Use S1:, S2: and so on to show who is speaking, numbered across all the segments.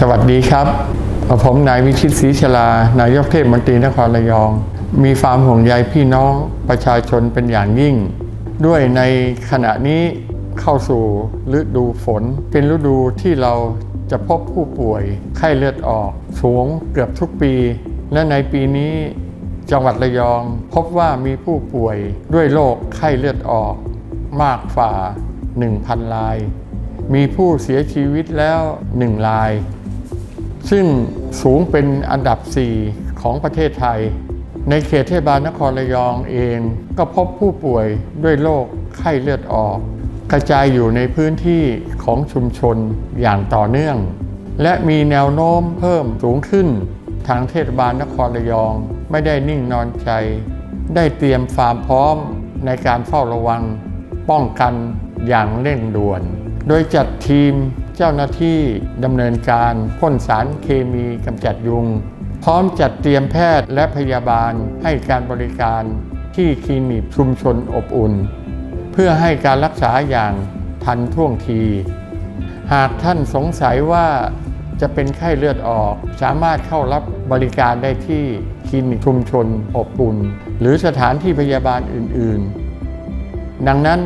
S1: สวัสดีครับผมนายวิชิตศรีชลา นายกเทศมนตรีนครระยอง มีความห่วงใยพี่น้องประชาชนเป็นอย่างยิ่ง ด้วยในขณะนี้เข้าสู่ฤดูฝน เป็นฤดูที่เราจะพบผู้ป่วยไข้เลือดออกสูงเกือบทุกปี และในปีนี้จังหวัดระยองพบว่ามีผู้ป่วยด้วยโรคไข้เลือดออกมากฝ่า 1,000ราย มีผู้เสียชีวิตแล้ว 1 ราย ซึ่งสูงเป็นอันดับ 4 ของประเทศไทย ในเขตเทศบาลนครระยองเอง ก็พบผู้ป่วยด้วยโรคไข้เลือดออก กระจายอยู่ในพื้นที่ของชุมชนอย่างต่อเนื่อง และมีแนวโน้มเพิ่มสูงขึ้น ทางเทศบาลนครระยองไม่ได้นิ่งนอนใจ ได้เตรียมความพร้อมในการเฝ้าระวัง ป้องกันอย่างเร่งด่วน โดยจัดทีม เจ้าหน้าที่ดำเนินการพ่นสารเคมีกำจัดยุง พร้อมจัดเตรียมแพทย์และพยาบาลให้การบริการที่คลินิกชุมชนอบอุ่น เพื่อให้การรักษาอย่างทันท่วงที หากท่านสงสัยว่าจะเป็นไข้เลือดออก สามารถเข้ารับบริการได้ที่คลินิกชุมชนอบอุ่น หรือสถานที่พยาบาลอื่น ๆ ดังนั้น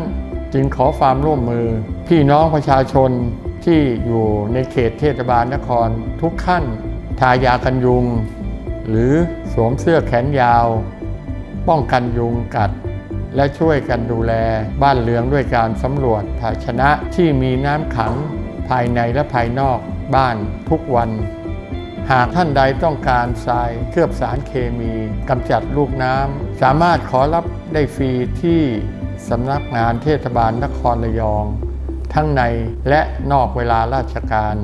S1: จึงขอความร่วมมือพี่น้องประชาชน ที่อยู่ในเขตเทศบาลนครทุกขั้น ทายากันยุง หรือสวมเสื้อแขนยาว ป้องกันยุงกัด และช่วยกันดูแลบ้านเรือนด้วยการสำรวจภาชนะที่มีน้ำขังภายในและภายนอกบ้านทุกวัน หากท่านใดต้องการทรายเคลือบสารเคมีกำจัดลูกน้ำสามารถขอรับได้ฟรีที่สำนักงานเทศบาลนครระยอง ทั้งในและนอกเวลาราชการ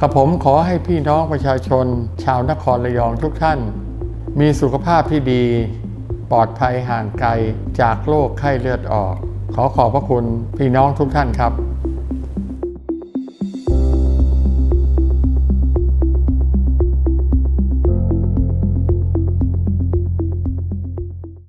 S1: กระผมขอให้พี่น้องประชาชน ชาวนครระยองทุกท่าน มีสุขภาพที่ดี ปลอดภัยห่างไกลจากโรคไข้เลือดออก ขอขอบพระคุณพี่น้องทุกท่านครับ